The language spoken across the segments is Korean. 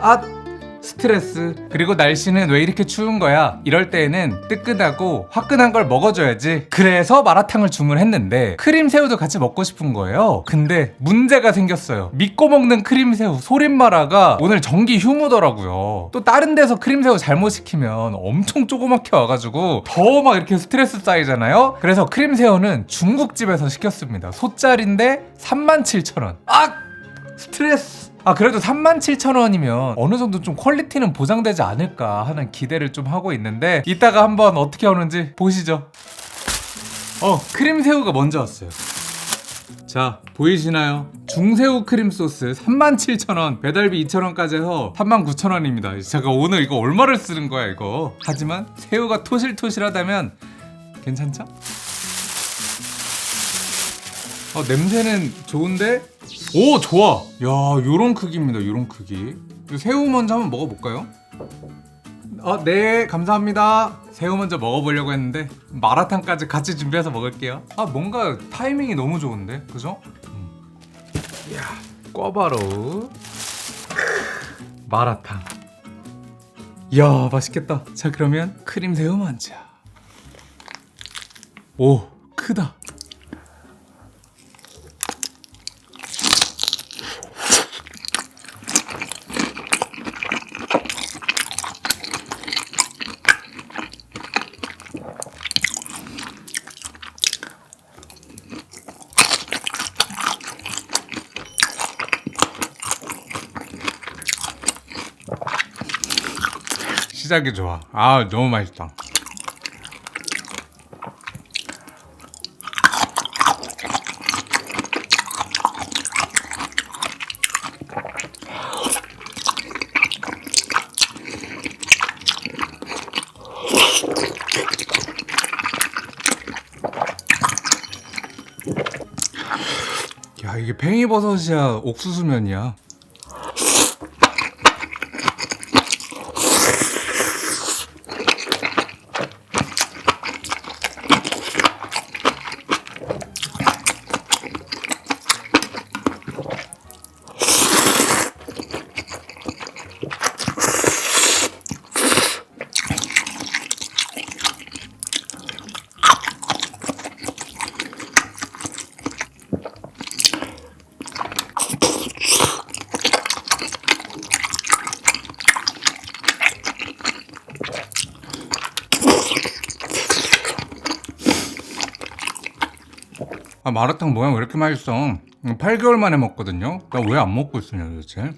아 스트레스. 그리고 날씨는 왜 이렇게 추운 거야? 이럴 때에는 뜨끈하고 화끈한 걸 먹어줘야지. 그래서 마라탕을 주문했는데 크림새우도 같이 먹고 싶은 거예요. 근데 문제가 생겼어요. 믿고 먹는 크림새우 소림마라가 오늘 정기 휴무더라고요. 또 다른 데서 크림새우 잘못 시키면 엄청 조그맣게 와가지고 더 막 이렇게 스트레스 쌓이잖아요? 그래서 크림새우는 중국집에서 시켰습니다. 소짜리인데 37,000원. 아 스트레스. 아 그래도 37,000원이면 어느 정도 좀 퀄리티는 보장되지 않을까 하는 기대를 좀 하고 있는데 이따가 한번 어떻게 오는지 보시죠. 어 크림 새우가 먼저 왔어요. 자 보이시나요? 중새우 크림 소스 37,000원 배달비 2,000원까지 해서 39,000원입니다. 잠깐 오늘 이거 얼마를 쓰는 거야 이거? 하지만 새우가 토실토실하다면 괜찮죠? 어 냄새는 좋은데? 오 좋아. 야 요런 크기입니다 요런 크기. 이 새우 먼저 한번 먹어볼까요? 아네 감사합니다. 새우 먼저 먹어보려고 했는데 마라탕까지 같이 준비해서 먹을게요. 아 뭔가 타이밍이 너무 좋은데 그죠? 음. 이야 꿔바로. 마라탕. 이야 맛있겠다. 자 그러면 크림 새우 먼저. 오 크다 시작이 좋아. 아 너무 맛있다. 야 이게 팽이버섯이야 옥수수면이야. 아 마라탕 모양 왜 이렇게 맛있어? 8개월 만에 먹거든요. 나 왜 안 먹고 있으냐 도대체?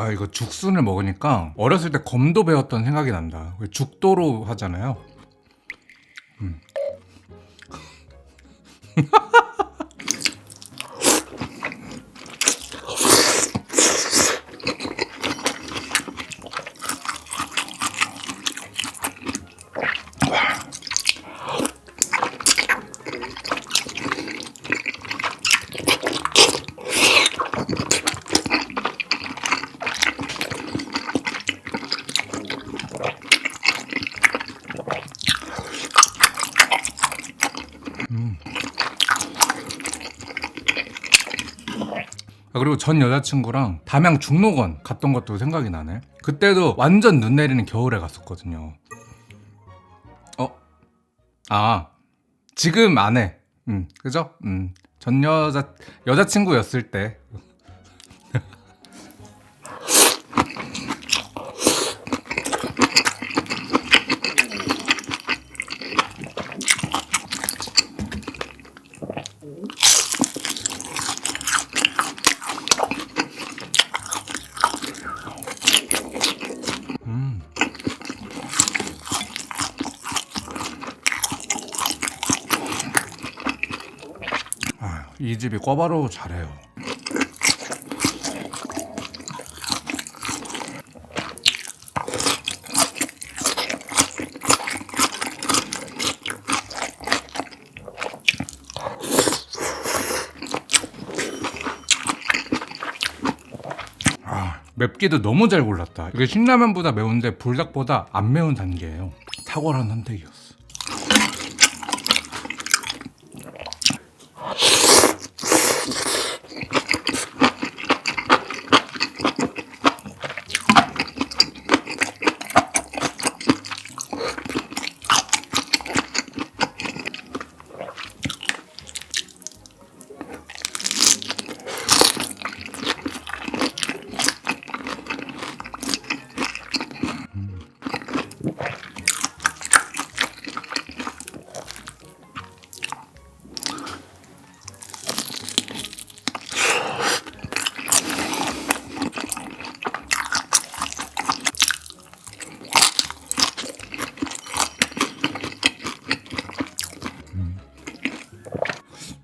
아 이거 죽순을 먹으니까 어렸을 때 검도 배웠던 생각이 난다. 왜 죽도로 하잖아요. 음. 그리고 전 여자친구랑 담양 중록원 갔던 것도 생각이 나네. 그때도 완전 눈 내리는 겨울에 갔었거든요. 어? 아, 지금 안 해. 음, 그죠? 음, 전 여자, 여자친구였을 때. 이 집이 꿔바로우 잘해요. 아, 맵기도 너무 잘 골랐다. 이게 신라면보다 매운데 불닭보다 안 매운 단계예요. 탁월한 선택이었어.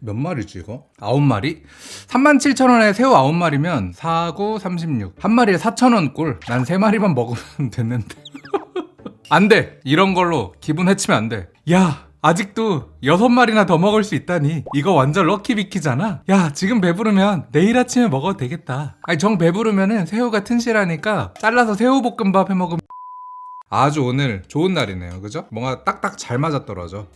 몇 마리지 이거? 아홉 마리? 37,000원에 새우 아홉 마리면 4, 9, 36. 한 마리에 4,000원 꼴. 난 세 마리만 먹으면 됐는데. 안 돼. 이런 걸로 기분 해치면 안 돼. 야, 아직도 여섯 마리나 더 먹을 수 있다니. 이거 완전 럭키비키잖아. 야, 지금 배부르면 내일 아침에 먹어도 되겠다. 아니, 정 배부르면은 새우가 튼실하니까 잘라서 새우볶음밥 해 먹으면 아주 오늘 좋은 날이네요. 그죠? 뭔가 딱딱 잘 떨어져.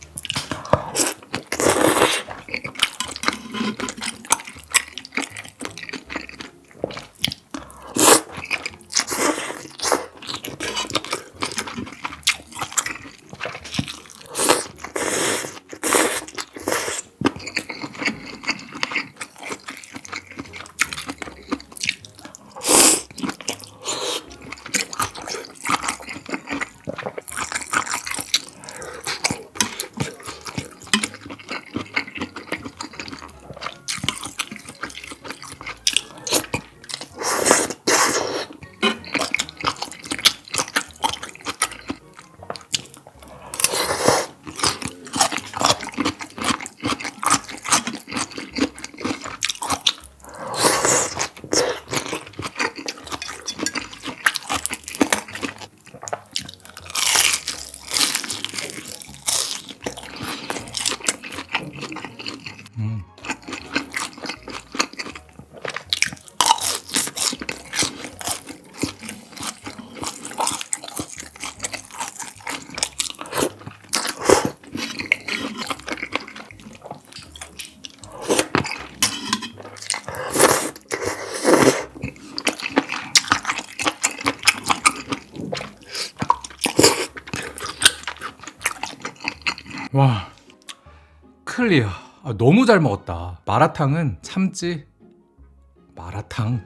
클리어. 아, 너무 잘 먹었다. 마라탕은 참지 마라탕